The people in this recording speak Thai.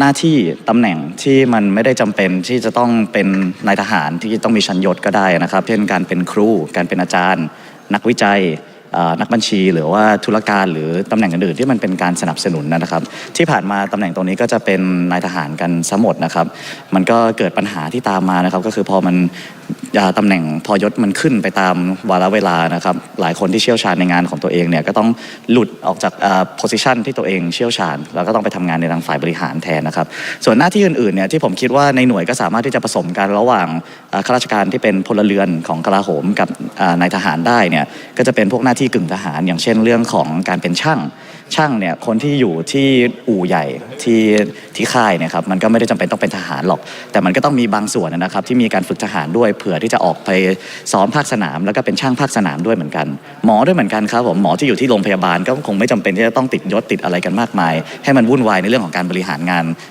หน้าที่ตำแหน่งที่มันไม่ได้จำเป็นที่จะต้องเป็นนายทหารที่ต้องมีชั้นยศก็ได้นะครับ เช่นการเป็นครู การเป็นอาจารย์ นักวิจัยนักบัญชีหรือว่าธุรการหรือตำแหน่งอื่นๆที่มันเป็นการสนับสนุนนะครับ ที่ผ่านมาตำแหน่งตรงนี้ก็จะเป็นนายทหารกันซะหมดนะครับ มันก็เกิดปัญหาที่ตามมานะครับ ก็คือพอมัน ตำแหน่งพอยศมันขึ้นไปตามวาระเวลานะครับ หลายคนที่เชี่ยวชาญในงานของตัวเองเนี่ยก็ต้องหลุดออกจากโพสิชันที่ตัวเองเชี่ยวชาญ แล้วก็ต้องไปทำงานในทางฝ่ายบริหารแทนนะครับ ส่วนหน้าที่อื่นๆเนี่ยที่ผมคิดว่าในหน่วยก็สามารถที่จะผสมกันระหว่างข้าราชการที่เป็นพลเรือนของกลาโหมกับนายทหารได้เนี่ยก็จะเป็นพวกหน้าที่กึ่งทหาร อย่างเช่นเรื่องของการเป็นช่าง ช่างเนี่ยคนที่อยู่ที่อู่ใหญ่ที่ที่ค่ายเนี่ยครับมันก็ไม่ได้จำเป็นต้องเป็นทหารหรอก แต่มันก็ต้องมีบางส่วนนะครับที่มีการฝึกทหารด้วยเผื่อที่จะออกไปซ้อมภาคสนาม แล้วก็เป็นช่างภาคสนามด้วยเหมือนกัน หมอด้วยเหมือนกันครับผมหมอที่อยู่ที่โรงพยาบาลก็คงไม่จำเป็นที่จะต้องติดยศติดอะไรกันมากมาย ให้มันวุ่นวายในเรื่องของการบริหารงาน